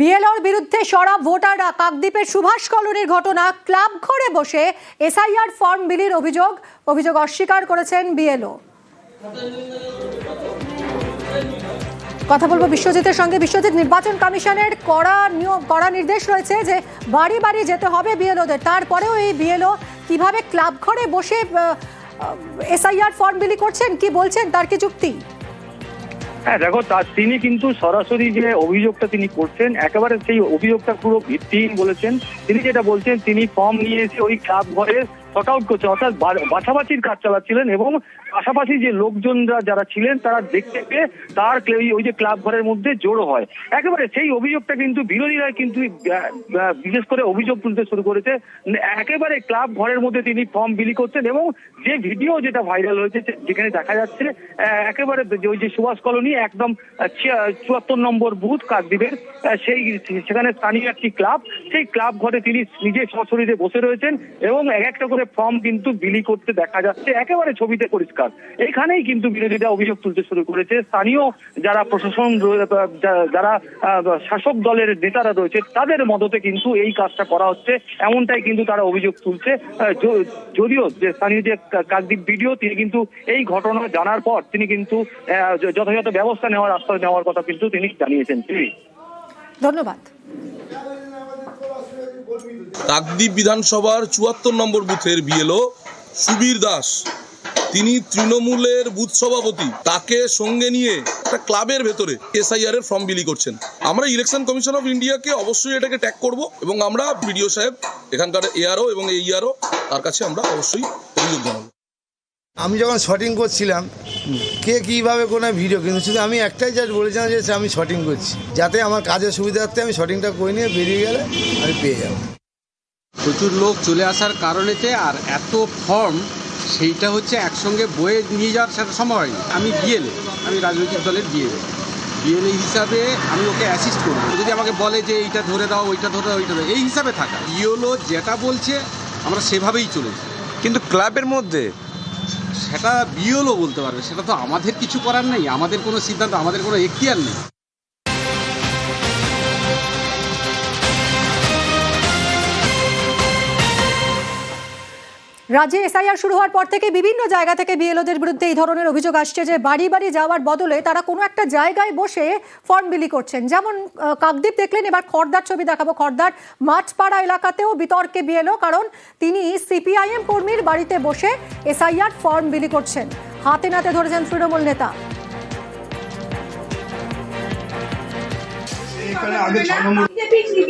বিএলওর বিরুদ্ধে সরা ভোটাররা। কাকদ্বীপের সুভাষ কলোনির ঘটনা, ক্লাব ঘরে বসে এসআইআর ফর্ম বিলির অভিযোগ অভিযোগ অস্বীকার করেছেন বিএলও। কথা বলব বিশ্বজিতের সঙ্গে। বিশ্বজিৎ, নির্বাচন কমিশনের কড়া নিয়ম কড়া নির্দেশ রয়েছে যে বাড়ি বাড়ি যেতে হবে বিএলওদের। তারপরেও এই বিএলও কীভাবে ক্লাব ঘরে বসে এসআইআর ফর্ম বিলি করছেন, কি বলছেন, তার কি যুক্তি? হ্যাঁ দেখো তার তিনি কিন্তু সরাসরি যে অভিযোগটা তিনি করছেন, একেবারে সেই অভিযোগটা পুরো ভিত্তিহীন বলেছেন। তিনি যেটা বলছেন, তিনি ফর্ম নিয়ে এসে ওই ক্লাব ঘরে শর্ট আউট করছেন, অর্থাৎ বাছাবাছির কাজ চালাচ্ছিলেন এবং পাশাপাশি যে লোকজনরা যারা ছিলেন, তারা দেখতে পেয়ে তার ওই- যে ক্লাব ঘরের মধ্যে জড়ো হয়। একেবারে সেই অভিযোগটা কিন্তু বিরোধীরা কিন্তু বিশেষ করে অভিযোগ তুলতে শুরু করেছে। একেবারে ক্লাব ঘরের মধ্যে তিনি ফর্ম বিলি করছেন এবং যে ভিডিও যেটা ভাইরাল হয়েছে যেখানে দেখা যাচ্ছে একেবারে ওই যে সুভাষ কলোনি একদম চুয়াত্তর নম্বর বুথ কাকদ্বীপের সেই, সেখানে স্থানীয় একটি ক্লাব, সেই ক্লাব ঘরে তিনি নিজে সশরীরে বসে রয়েছেন এবং এক একটা করে ফর্ম কিন্তু বিলি করতে দেখা যাচ্ছে, একেবারে ছবিতে পরিষ্কার। এখানেই কিন্তু বিরোধীরা অভিযোগ তুলতে শুরু করেছে। স্থানীয় যারা প্রশাসন যারা শাসক দলের নেতারা রয়েছে, তাদের মদতে কিন্তু এই কাজটা করা হচ্ছে। এমনটাই কিন্তু তারা অভিযোগ তুলছে। যদিও যে স্থানীয় যে কাকদ্বীপ ভিডিও তিনি কিন্তু এই ঘটনা জানার পর তিনি কিন্তু যথাযথ ব্যবস্থা নেওয়ার আশ্বাস নেওয়ার কথা কিন্তু তিনি জানিয়েছেন। ধন্যবাদ। কাকদ্বীপ বিধানসভার চুয়াত্তর নম্বর বুথের বিএলও সুবীর দাস। তিনি তৃণমূলের বুথ সভাপতি। তাকে সঙ্গে নিয়ে একটা ক্লাবের ভেতরে এসআইআর এর ফর্ম বিলি করছেন। আমরা ইলেকশন কমিশন অফ ইন্ডিয়াকে অবশ্যই এটাকে ট্যাগ করব এবং আমরা বিডিও সাহেব, এখানকার এআরও এবং এইআরও তার কাছে আমরা অবশ্যই অভিযোগ জানাব। আমি যখন শটিং করছিলাম কে কীভাবে কোনো ভিডিও কিন্তু শুধু আমি একটাই জাস্ট বলেছিলাম যে আমি শটিং করছি। যাতে আমার কাজের সুবিধার্থে আমি শটিংটা করে নিয়ে বেরিয়ে গেলে আমি পেয়ে যাব। প্রচুর লোক চলে আসার কারণেতে আর এত ফর্ম সেইটা হচ্ছে একসঙ্গে বয়ে নিয়ে যাওয়ার সেটা সম্ভব হয়নি আমি বিএলএ আমি রাজনৈতিক দলের বিএলএ বিএলএ হিসাবে আমি ওকে অ্যাসিস্ট করব। ও যদি আমাকে বলে যে এইটা ধরে দাও ওইটা ধরে দাও ওইটা দাও এই হিসাবে থাকা। ইওলো যেটা বলছে আমরা সেভাবেই চলেছি কিন্তু ক্লাবের মধ্যে সেটা বিএলও বলতে পারবে, সেটা তো আমাদের কিছু করার নেই, আমাদের কোনো সিদ্ধান্ত, আমাদের কোনো এখতিয়ার নেই। রাজ্যে এসআইআর শুরু হওয়ার পর থেকে বিভিন্ন জায়গা থেকে বিএলওদের বিরুদ্ধে এই ধরনের অভিযোগ আসছে যে বাড়ি বাড়ি যাওয়ার বদলে তারা কোনো একটা জায়গায় বসে ফর্ম বিলি করছেন। যেমন কাকদ্বীপ দেখলেন, এবার খর্দার ছবি দেখাবো। খর্দার মাঠপাড়া এলাকাতেও বিতর্কে বিএলও, কারণ তিনি সিপিআইএম কর্মীর বাড়িতে বসে এসআইআর ফর্ম বিলি করছেন। হাতে নাতে ধরেছেন তৃণমূল নেতা। আগে নম্বর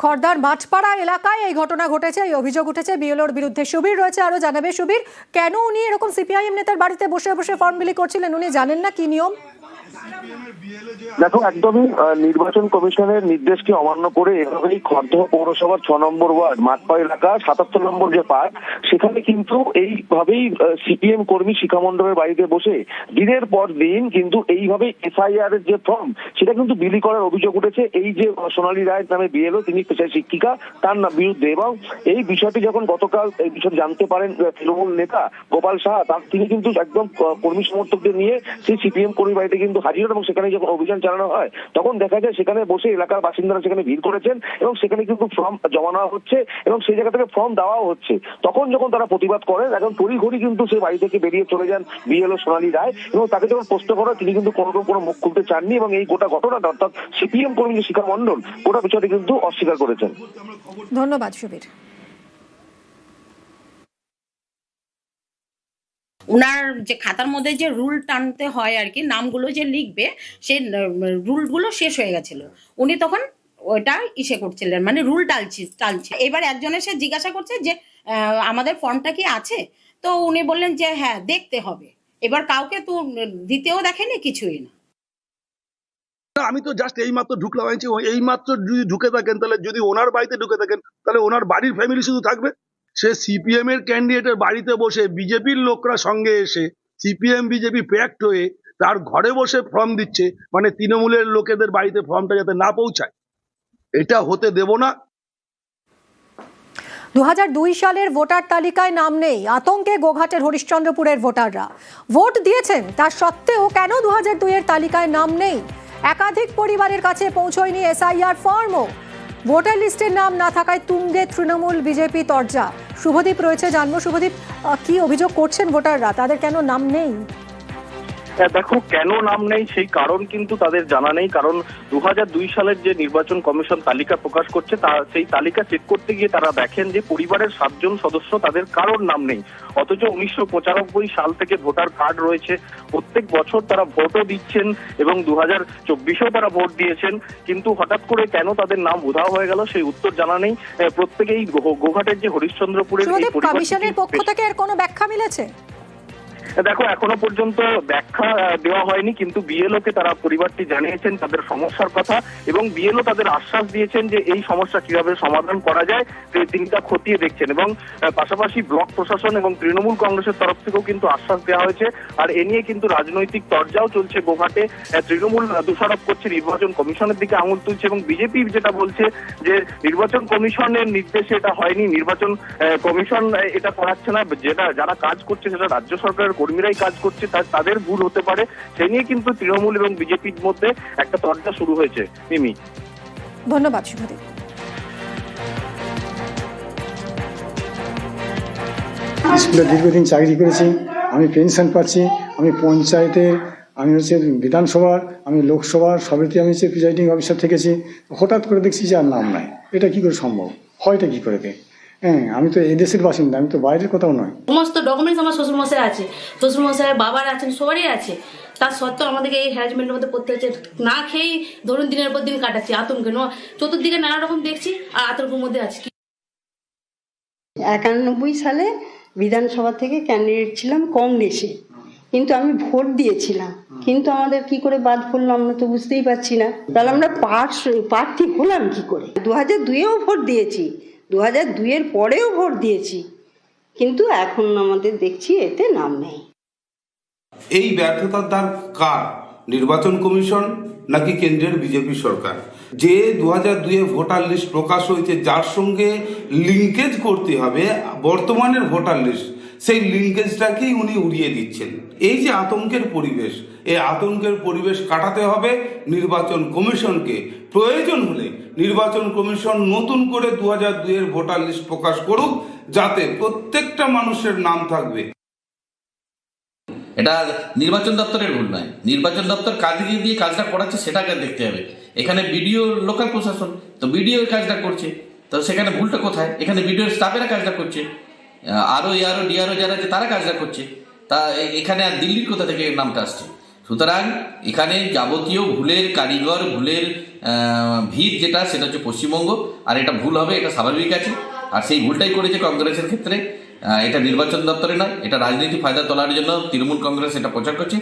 খড়দার মাঠপাড়া এলাকায় এই ঘটনা ঘটেছে, এই অভিযোগ উঠেছে। বিএলওর বিরুদ্ধে সুবীর রয়েছে আরও জানাবে সুবীর। কেন উনি এরকম সিপিআইএম নেতার বাড়িতে বসে বসে ফর্ম বিলি করছিলেন, উনি জানেন না কি নিয়ম? দেখো, একদমই নির্বাচন কমিশনের নির্দেশকে অমান্য করে এভাবেই খর্ধ পৌরসভার ছ নম্বর ওয়ার্ড মাঠপা এলাকা, সাতাত্তর নম্বর যে পার্ক, সেখানে কিন্তু এইভাবেই সিপিএম কর্মী শিক্ষামন্ডলের বাড়িতে বসে দিনের পর দিন কিন্তু এইভাবে এসআইআর এর যে ফর্ম, সেটা কিন্তু বিলি করার অভিযোগ উঠেছে। এই যে সোনালী রায় নামে বিএলও, তিনি পেশায় শিক্ষিকা, তার না বিরুদ্ধে। এবং এই বিষয়টি যখন গতকাল, এই বিষয়টি জানতে পারেন তৃণমূল নেতা গোপাল সাহা, তার তিনি কিন্তু একদম কর্মী সমর্থকদের নিয়ে সেই সিপিএম কর্মী বাড়িতে কিন্তু হাজির এবং সেখানে যখন অভিযান চালানো হয়, তখন দেখা যায় সেখানে বসে এলাকার বাসিন্দারা সেখানে ভিড় করেছেন এবং সেখানে কিন্তু ফর্ম জমা নেওয়া হচ্ছে এবং সেই জায়গা থেকে ফর্ম দেওয়াও হচ্ছে। তখন যখন তারা প্রতিবাদ করেন, এখন তড়িঘড়ি কিন্তু সেই বাড়ি থেকে বেরিয়ে চলে যান বিএলও সোনালী রায় এবং তাকে যখন প্রশ্ন করা তিনি কিন্তু কোনো কোনো মুখ খুলতে চাননি এবং এই গোটা ঘটনাটা, অর্থাৎ সিপিএম কর্মী যে শিখা মন্ডল গোটা বিষয়টি কিন্তু অস্বীকার করেছেন। ধন্যবাদ, সুবীর। ওনার যে খাতার মধ্যে যে রুল টানতে হয় আর কি, নামগুলো যে লিখবে, সেই রুলগুলো শেষ হয়ে গেছিল। উনি তখন ওইটা ইসে করছিলেন মানে রুল টালছি, টালছে। এবার একজন এসে জিজ্ঞাসা করছে যে আমাদের ফর্মটা কি আছে? তো উনি বললেন যে হ্যাঁ দেখতে হবে। এবার কাউকে তো দিতেও দেখেনি, কিছুই না। আমি তো জাস্ট এই মাত্র ঢুকলাম এই মাত্র যদি ঢুকে থাকেন, তাহলে যদি ওনার বাড়িতে ঢুকে থাকেন, তাহলে ওনার বাড়ির ফ্যামিলি শুধু থাকবে? সে সিপিএম এর ক্যান্ডিডেটের বাড়িতে বসে বিজেপির লোকরা সঙ্গে এসে সিপিএম বিজেপি প্যাক্ট হয়ে তার ঘরে বসে ফর্ম দিচ্ছে। মানে তৃণমূলের লোকেদের বাড়িতে ফর্মটা যাতে না পৌঁছায়। এটা হতে দেব না। দু হাজার দুই সালের ভোটার তালিকায় নাম নেই। আতঙ্কে গোঘাটের হরিশ্চন্দ্রপুরের ভোটাররা। ভোট দিয়েছেন তার সত্ত্বেও কেন দু দুইয়ের তালিকায় নাম নেই? একাধিক পরিবারের কাছে পৌঁছয়নি এসআইআর ফর্মও ভোটার লিস্টের নাম না থাকায় তুঙ্গে তৃণমূল বিজেপি তরজা। শুভদীপ রয়েছে, জানব শুভদীপ কি অভিযোগ করছেন ভোটাররা? তাদের কেন নাম নেই? দেখো কেন নাম নেই সেই কারণ কিন্তু তাদের জানা নেই কারণ দু সালের যে নির্বাচন কমিশন তালিকা প্রকাশ করছে তা সেই তালিকা চেক করতে গিয়ে তারা দেখেন যে পরিবারের সাতজন সদস্য তাদের কারোর নাম নেই। অথচ উনিশশো পঁচানব্বই সাল থেকে ভোটার কার্ড রয়েছে প্রত্যেক বছর তারা ভোটও দিচ্ছেন এবং দু হাজার চব্বিশেও তারা ভোট দিয়েছেন কিন্তু হঠাৎ করে কেন তাদের নাম উধাও হয়ে গেল সেই উত্তর জানা নেই। প্রত্যেকেই গোঘাটের যে হরিশ্চন্দ্রপুরের কমিশনের পক্ষ থেকে এর কোনো ব্যাখ্যা মিলেছে? দেখো, এখনও পর্যন্ত ব্যাখ্যা দেওয়া হয়নি, কিন্তু বিএলও কে তারা পরিবারটি জানিয়েছেন তাদের সমস্যার কথা এবং বিএলও তাদের আশ্বাস দিয়েছেন যে এই সমস্যা কীভাবে সমাধান করা যায় তিনি তা খতিয়ে দেখছেন এবং পাশাপাশি ব্লক প্রশাসন এবং তৃণমূল কংগ্রেসের তরফ থেকেও কিন্তু আশ্বাস দেওয়া হয়েছে। আর এ নিয়ে কিন্তু রাজনৈতিক তরজাও চলছে গোঘাটে। তৃণমূল দোষারোপ করছে নির্বাচন কমিশনের দিকে আঙুল তুলছে এবং বিজেপি যেটা বলছে যে নির্বাচন কমিশনের নির্দেশে এটা হয়নি, নির্বাচন কমিশন এটা করাচ্ছে না। যেটা, যারা কাজ করছে সেটা রাজ্য সরকারের কর্মীরাই কাজ করছে তাদের ভুল হতে পারে। সে নিয়ে কিন্তু তৃণমূল এবং বিজেপির মধ্যে একটা তর্জা শুরু হয়েছে। মিমি। ধন্যবাদ শুভদীপ। স্কুলে দীর্ঘদিন চাকরি করেছি আমি পেনশন পাচ্ছি আমি পঞ্চায়েতে আমি হচ্ছে বিধানসভার আমি লোকসভার সবেতে আমি হচ্ছে প্রিজাইডিং অফিসার থেকেছি। হঠাৎ করে দেখছি যে আর নাম নাই। এটা কি করে সম্ভব? হয়টা কি করে হ্যাঁ আমি তো এদেশের বাসিন্দা আমি তো বাইরের কোথাও নয় সমস্ত ডকুমেন্টস আমার শ্বশুরমশাই আছে শ্বশুরমশাই বাবার আছেন সবারই আছে। তার সত্ত্বেও আমাদেরকে এই হ্যারাসমেন্টের মধ্যে পড়তে হচ্ছে। না খেয়েই ধরুন দিনের পর দিন কাটাচ্ছি আতঙ্কে ন চতুর্দিকে নানা রকম দেখছি আর আতঙ্কের মধ্যে আছি। একানব্বই সালে বিধানসভা থেকে ক্যান্ডিডেট ছিলাম কংগ্রেসে কিন্তু আমি ভোট দিয়েছিলাম। কিন্তু আমাদের কি করে বাদ পড়ল আমরা তো বুঝতেই পারছি না। তাহলে আমরা প্রার্থী হলাম কি করে? দু হাজার দুইয়েও ভোট দিয়েছি। দু হাজার দুইয়ের পরেও ভোট দিয়েছি। কিন্তু এখন আমাদের দেখছি এতে নাম নেই। এই ব্যর্থতার দ্বার কার? নির্বাচন কমিশন নাকি কেন্দ্রের বিজেপি সরকার? যে দু হাজার দুয়ে ভোটার লিস্ট প্রকাশ হয়েছে, যার সঙ্গে লিঙ্কেজ করতে হবে, বর্তমানের ভোটার লিস্ট, সেই লিঙ্কেজটাকেই উনি উড়িয়ে দিচ্ছেন। এই যে আতঙ্কের পরিবেশ, এই আতঙ্কের পরিবেশ কাটাতে হবে নির্বাচন কমিশনকে। প্রয়োজন হলে নির্বাচন কমিশন নতুন করে দু হাজার দুয়ের ভোটার লিস্ট প্রকাশ করুক, যাতে প্রত্যেকটা মানুষের নাম থাকবে। এটা নির্বাচন দপ্তরের ভুল নয়। নির্বাচন দপ্তর কাজে দিয়ে কাজটা করাচ্ছে, সেটাকে দেখতে হবে। এখানে বিডিও, লোকাল প্রশাসন, তো বিডিও কাজটা করছে। তো সেখানে ভুলটা কোথায়? এখানে বিডিও স্টাফেরা কাজটা করছে। আরও এআরও ডিআরও যারা আছে, তারা কাজটা করছে। তা এখানে আর দিল্লির কোথা থেকে নামটা আসছে? সুতরাং এখানে যাবতীয় ভুলের কারিগর, ভুলের ভিত যেটা, সেটা হচ্ছে পশ্চিমবঙ্গ। আর এটা ভুল হবে, এটা স্বাভাবিক আছে। আর সেই ভুলটাই করেছে কংগ্রেসের ক্ষেত্রে। এটা নির্বাচন দপ্তরে নয়, এটা রাজনীতি ফায়দা তোলার জন্য তৃণমূল কংগ্রেস এটা প্রচার করছে।